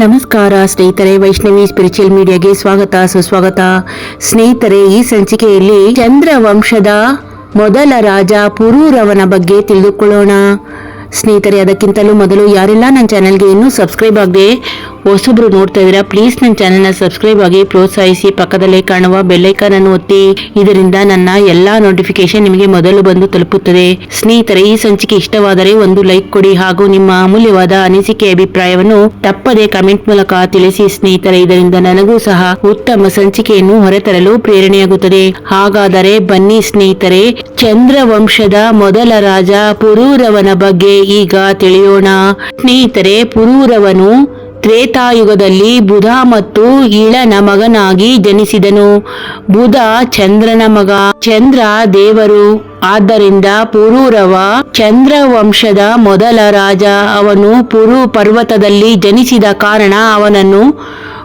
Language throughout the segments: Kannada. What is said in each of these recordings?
ನಮಸ್ಕಾರ, ಸ್ನೇಹಿತರೆ. ವೈಷ್ಣವಿ ಸ್ಪಿರಿಚುವಲ್ ಮೀಡಿಯಾಗೆ ಸ್ವಾಗತ, ಸುಸ್ವಾಗತ. ಸ್ನೇಹಿತರೆ, ಈ ಸಂಚಿಕೆಯಲ್ಲಿ ಚಂದ್ರ ವಂಶದ ಮೊದಲ ರಾಜ ಪುರೂರವನ ಬಗ್ಗೆ ತಿಳಿದುಕೊಳ್ಳೋಣ. ಸ್ನೇಹಿತರೆ, ಅದಕ್ಕಿಂತಲೂ ಮೊದಲು ಯಾರೆಲ್ಲ ನನ್ನ ಚಾನೆಲ್ಗೆ ಇನ್ನೂ ಸಬ್ಸ್ಕ್ರೈಬ್ ಆಗದೆ ಹೊಸಬ್ರು ನೋಡ್ತಾ ಇದ್ದೀರಾ ಪ್ಲೀಸ್ ನನ್ನ ಚಾನೆಲ್ನ ಸಬ್ಸ್ಕ್ರೈಬ್ ಆಗಿ ಪ್ರೋತ್ಸಾಹಿಸಿ, ಪಕ್ಕದಲ್ಲೇ ಕಾಣುವ ಬೆಲ್ಲೈಕನ್ ಅನ್ನು ಒತ್ತಿ, ಇದರಿಂದ ನನ್ನ ಎಲ್ಲಾ ನೋಟಿಫಿಕೇಶನ್ ನಿಮಗೆ ಮೊದಲು ಬಂದು ತಲುಪುತ್ತದೆ. ಸ್ನೇಹಿತರೆ, ಈ ಸಂಚಿಕೆ ಇಷ್ಟವಾದರೆ ಒಂದು ಲೈಕ್ ಕೊಡಿ ಹಾಗೂ ನಿಮ್ಮ ಅಮೂಲ್ಯವಾದ ಅನಿಸಿಕೆ ಅಭಿಪ್ರಾಯವನ್ನು ತಪ್ಪದೆ ಕಮೆಂಟ್ ಮೂಲಕ ತಿಳಿಸಿ ಸ್ನೇಹಿತರೆ, ಇದರಿಂದ ನನಗೂ ಸಹ ಉತ್ತಮ ಸಂಚಿಕೆಯನ್ನು ಹೊರತರಲು ಪ್ರೇರಣೆಯಾಗುತ್ತದೆ. ಹಾಗಾದರೆ ಬನ್ನಿ ಸ್ನೇಹಿತರೆ, ಚಂದ್ರವಂಶದ ಮೊದಲ ರಾಜ ಪುರೂರವನ ಬಗ್ಗೆ ಈಗ ತಿಳಿಯೋಣ. ಸ್ನೇಹಿತರೆ, ಪುರೂರವನು ತ್ರೇತಾಯುಗದಲ್ಲಿ ಬುಧ ಮತ್ತು ಇಳನ ಮಗನಾಗಿ ಜನಿಸಿದನು. ಬುಧ ಚಂದ್ರನ ಮಗ. ಚಂದ್ರ ದೇವರು. ಆದ್ದರಿಂದ ಪುರೂರವ ಚಂದ್ರವಂಶದ ಮೊದಲ ರಾಜ. ಅವನು ಪುರು ಪರ್ವತದಲ್ಲಿ ಜನಿಸಿದ ಕಾರಣ ಅವನನ್ನು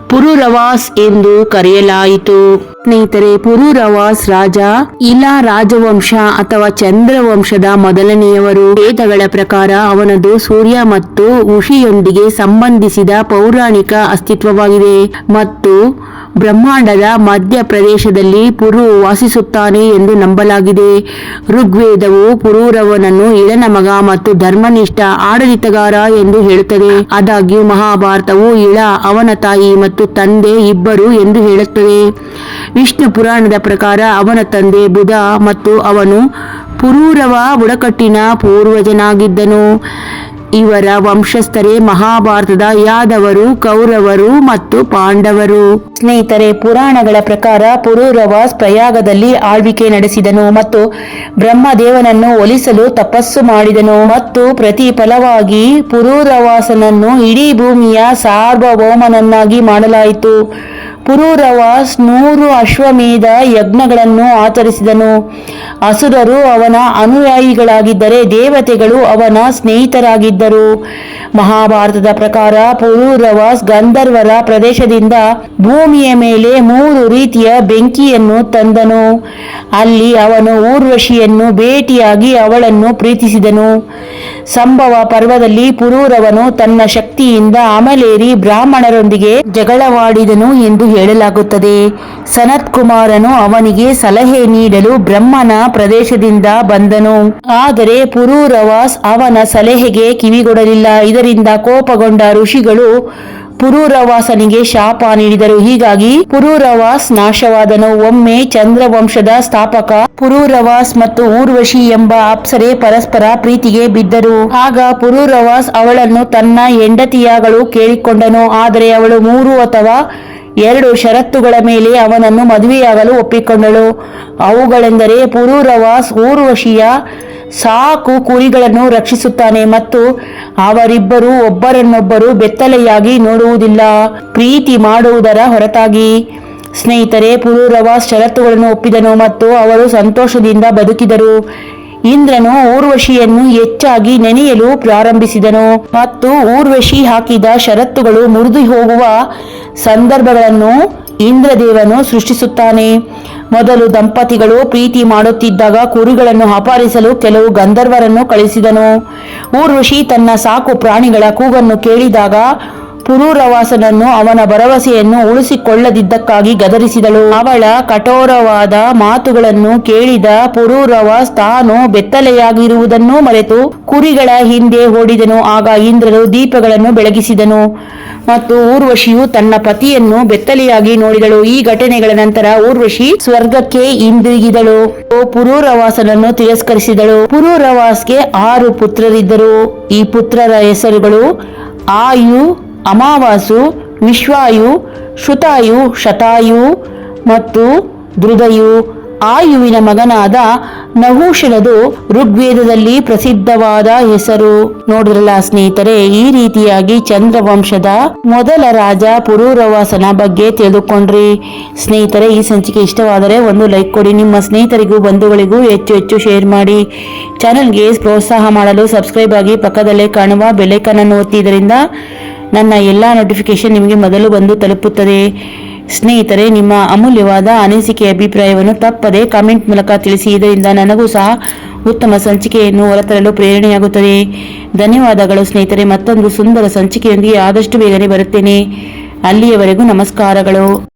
ಪುರುರವಾಸ್ ಎಂದು ಕರೆಯಲಾಯಿತು. ಸ್ನೇಹಿತರೆ, ಪುರೂರವಾಸ್ ರಾಜ, ಇಲಾ ರಾಜವಂಶ ಅಥವಾ ಚಂದ್ರವಂಶದ ಮೊದಲನೆಯವರು. ವೇದಗಳ ಪ್ರಕಾರ ಅವನದು ಸೂರ್ಯ ಮತ್ತು ಋಷಿಯೊಂದಿಗೆ ಸಂಬಂಧಿಸಿದ ಪೌರಾಣಿಕ ಅಸ್ತಿತ್ವವಾಗಿದೆ ಮತ್ತು ಬ್ರಹ್ಮಾಂಡದ ಮಧ್ಯ ಪ್ರದೇಶದಲ್ಲಿ ಪುರು ವಾಸಿಸುತ್ತಾನೆ ಎಂದು ನಂಬಲಾಗಿದೆ. ಋಗ್ವೇದವು ಪುರೂರವನನ್ನು ಇಳನ ಮಗ ಮತ್ತು ಧರ್ಮನಿಷ್ಠ ಆಡಳಿತಗಾರ ಎಂದು ಹೇಳುತ್ತದೆ. ಆದಾಗ್ಯೂ ಮಹಾಭಾರತವು ಇಳ, ಅವನ ತಾಯಿ ಮತ್ತು ತಂದೆ ಇಬ್ಬರು ಎಂದು ಹೇಳುತ್ತದೆ. ವಿಷ್ಣು ಪುರಾಣದ ಪ್ರಕಾರ ಅವನ ತಂದೆ ಬುಧ ಮತ್ತು ಅವನು ಪುರೂರವ ಬುಡಕಟ್ಟಿನ ಪೂರ್ವಜನಾಗಿದ್ದನು. ಇವರ ವಂಶಸ್ಥರೇ ಮಹಾಭಾರತದ ಯಾದವರು, ಕೌರವರು ಮತ್ತು ಪಾಂಡವರು. ಸ್ನೇಹಿತರೆ, ಪುರಾಣಗಳ ಪ್ರಕಾರ ಪುರೂರವ ಪ್ರಯಾಗದಲ್ಲಿ ಆಳ್ವಿಕೆ ನಡೆಸಿದನು ಮತ್ತು ಬ್ರಹ್ಮದೇವನನ್ನು ಒಲಿಸಲು ತಪಸ್ಸು ಮಾಡಿದನು ಮತ್ತು ಪ್ರತಿಫಲವಾಗಿ ಪುರೂರವಾಸನನ್ನು ಇಡೀ ಭೂಮಿಯ ಸಾರ್ವಭೌಮನನ್ನಾಗಿ ಮಾಡಲಾಯಿತು. ಪುರೂರವಾಸ್ ನೂರು ಅಶ್ವಮೇಧ ಯಜ್ಞಗಳನ್ನು ಆಚರಿಸಿದನು. ಅಸುರರು ಅವನ ಅನುಯಾಯಿಗಳಾಗಿದ್ದರೆ ದೇವತೆಗಳು ಅವನ ಸ್ನೇಹಿತರಾಗಿದ್ದರು. ಮಹಾಭಾರತದ ಪ್ರಕಾರ ಪುರೂರವಾಸ್ ಗಂಧರ್ವರ ಪ್ರದೇಶದಿಂದ ಭೂಮಿಯ ಮೇಲೆ ಮೂರು ರೀತಿಯ ಬೆಂಕಿಯನ್ನು ತಂದನು. ಅಲ್ಲಿ ಅವನು ಊರ್ವಶಿಯನ್ನು ಭೇಟಿಯಾಗಿ ಅವಳನ್ನು ಪ್ರೀತಿಸಿದನು. ಸಂಭವ ಪರ್ವದಲ್ಲಿ ಪುರೂರವನು ತನ್ನ ಶಕ್ತಿಯಿಂದ ಅಮಲೇರಿ ಬ್ರಾಹ್ಮಣರೊಂದಿಗೆ ಜಗಳವಾಡಿದನು ಎಂದು ಹೇಳಲಾಗುತ್ತದೆ. ಸನತ್ ಕುಮಾರನು ಅವನಿಗೆ ಸಲಹೆ ನೀಡಲು ಬ್ರಹ್ಮನ ಪ್ರದೇಶದಿಂದ ಬಂದನು. ಆದರೆ ಪುರೂರವಾಸ್ ಅವನ ಸಲಹೆಗೆ ಕಿವಿಗೊಡಲಿಲ್ಲ. ಇದರಿಂದ ಕೋಪಗೊಂಡ ಋಷಿಗಳು ಪುರೂರವಾಸನಿಗೆ ಶಾಪ ನೀಡಿದರು. ಹೀಗಾಗಿ ಪುರೂರವಾಸ್ ನಾಶವಾದನು. ಒಮ್ಮೆ ಚಂದ್ರವಂಶದ ಸ್ಥಾಪಕ ಪುರೂರವಾಸ್ ಮತ್ತು ಊರ್ವಶಿ ಎಂಬ ಅಪ್ಸರೆ ಪರಸ್ಪರ ಪ್ರೀತಿಗೆ ಬಿದ್ದರು. ಆಗ ಪುರೂರವಾಸ್ ಅವಳನ್ನು ತನ್ನ ಹೆಂಡತಿಯಾಗಲು ಕೇಳಿಕೊಂಡನು. ಆದರೆ ಅವಳು ಮೂರು ಅಥವಾ ಎರಡು ಷರತ್ತುಗಳ ಮೇಲೆ ಅವನನ್ನು ಮದುವೆಯಾಗಲು ಒಪ್ಪಿಕೊಂಡಳು. ಅವುಗಳೆಂದರೆ ಪುರೂರವಾಸ್ ಊರ್ವಶಿಯ ಸಾಕು ಕುರಿಗಳನ್ನು ರಕ್ಷಿಸುತ್ತಾನೆ ಮತ್ತು ಅವರಿಬ್ಬರು ಒಬ್ಬರನ್ನೊಬ್ಬರು ಬೆತ್ತಲೆಯಾಗಿ ನೋಡುವುದಿಲ್ಲ. ಪ್ರೀತಿ ಮಾಡುವುದರ ಹೊರತಾಗಿ. ಸ್ನೇಹಿತರೆ, ಪುರೂರವಾಸ್ ಷರತ್ತುಗಳನ್ನು ಒಪ್ಪಿದನು ಮತ್ತು ಅವರು ಸಂತೋಷದಿಂದ ಬದುಕಿದರು. ಇಂದ್ರನು ಊರ್ವಶಿಯನ್ನು ಹೆಚ್ಚಾಗಿ ನೆನೆಯಲು ಪ್ರಾರಂಭಿಸಿದನು ಮತ್ತು ಊರ್ವಶಿ ಹಾಕಿದ ಷರತ್ತುಗಳು ಮುರಿದು ಹೋಗುವ ಸಂದರ್ಭಗಳನ್ನು ಇಂದ್ರದೇವನು ಸೃಷ್ಟಿಸುತ್ತಾನೆ. ಮೊದಲು ದಂಪತಿಗಳು ಪ್ರೀತಿ ಮಾಡುತ್ತಿದ್ದಾಗ ಕುರಿಗಳನ್ನು ಅಪಹರಿಸಲು ಕೆಲವು ಗಂಧರ್ವರನ್ನು ಕಳಿಸಿದನು ಊರ್ವಶಿ ತನ್ನ ಸಾಕು ಪ್ರಾಣಿಗಳ ಕೂಗನ್ನು ಕೇಳಿದಾಗ ಪುರೂರವಾಸನನ್ನು ಅವನ ಭರವಸೆಯನ್ನು ಉಳಿಸಿಕೊಳ್ಳದಿದ್ದಕ್ಕಾಗಿ ಗದರಿಸಿದಳು. ಅವಳ ಕಠೋರವಾದ ಮಾತುಗಳನ್ನು ಕೇಳಿದ ಪುರೂರವಾಸ್ ತಾನು ಬೆತ್ತಲೆಯಾಗಿರುವುದನ್ನು ಮರೆತು ಕುರಿಗಳ ಹಿಂದೆ ಓಡಿದನು. ಆಗ ಇಂದ್ರನು ದೀಪಗಳನ್ನು ಬೆಳಗಿಸಿದನು ಮತ್ತು ಊರ್ವಶಿಯು ತನ್ನ ಪತಿಯನ್ನು ಬೆತ್ತಲೆಯಾಗಿ ನೋಡಿದಳು. ಈ ಘಟನೆಗಳ ನಂತರ ಊರ್ವಶಿ ಸ್ವರ್ಗಕ್ಕೆ ಹಿಂದಿರುಗಿದಳು. ಪುರೂರವಾಸನನ್ನು ತಿರಸ್ಕರಿಸಿದಳು. ಪುರೂರವಾಸ್ಗೆ ಆರು ಪುತ್ರರಿದ್ದರು. ಈ ಪುತ್ರರ ಹೆಸರುಗಳು ಆಯು ಅಮಾವಾಸು ವಿಶ್ವಾಯು, ಶ್ರುತಾಯು, ಶತಾಯು ಮತ್ತು ಧೃದಯು ಆಯುವಿನ ಮಗನಾದ ನಹುಷನದು ಋಗ್ವೇದದಲ್ಲಿ ಪ್ರಸಿದ್ಧವಾದ ಹೆಸರು. ನೋಡಿದ್ರಲ್ಲ ಸ್ನೇಹಿತರೆ, ಈ ರೀತಿಯಾಗಿ ಚಂದ್ರವಂಶದ ಮೊದಲ ರಾಜ ಪುರೂರವಾಸನ ಬಗ್ಗೆ ತಿಳಿದುಕೊಂಡ್ರಿ. ಸ್ನೇಹಿತರೆ, ಈ ಸಂಚಿಕೆ ಇಷ್ಟವಾದರೆ ಒಂದು ಲೈಕ್ ಕೊಡಿ, ನಿಮ್ಮ ಸ್ನೇಹಿತರಿಗೂ, ಬಂಧುಗಳಿಗೂ ಹೆಚ್ಚು ಹೆಚ್ಚು ಶೇರ್ ಮಾಡಿ. ಚಾನೆಲ್ಗೆ ಪ್ರೋತ್ಸಾಹ ಮಾಡಲು ಸಬ್ಸ್ಕ್ರೈಬ್ ಆಗಿ ಪಕ್ಕದಲ್ಲೇ ಕಾಣುವ ಬೆಲೆಕನ್ನು ಇದರಿಂದ ನನ್ನ ಎಲ್ಲ ನೋಟಿಫಿಕೇಶನ್ ನಿಮಗೆ ಮೊದಲು ಬಂದು ತಲುಪುತ್ತದೆ. ಸ್ನೇಹಿತರೆ, ನಿಮ್ಮ ಅಮೂಲ್ಯವಾದ ಅನಿಸಿಕೆ ಅಭಿಪ್ರಾಯವನ್ನು ತಪ್ಪದೆ ಕಾಮೆಂಟ್ ಮೂಲಕ ತಿಳಿಸಿ. ಇದರಿಂದ ನನಗೂ ಸಹ ಉತ್ತಮ ಸಂಚಿಕೆಯನ್ನು ಹೊರತರಲು ಪ್ರೇರಣೆಯಾಗುತ್ತದೆ. ಧನ್ಯವಾದಗಳು ಸ್ನೇಹಿತರೆ, ಮತ್ತೊಂದು ಸುಂದರ ಸಂಚಿಕೆಯೊಂದಿಗೆ ಆದಷ್ಟು ಬೇಗನೆ ಬರುತ್ತೇನೆ. ಅಲ್ಲಿಯವರೆಗೂ ನಮಸ್ಕಾರಗಳು.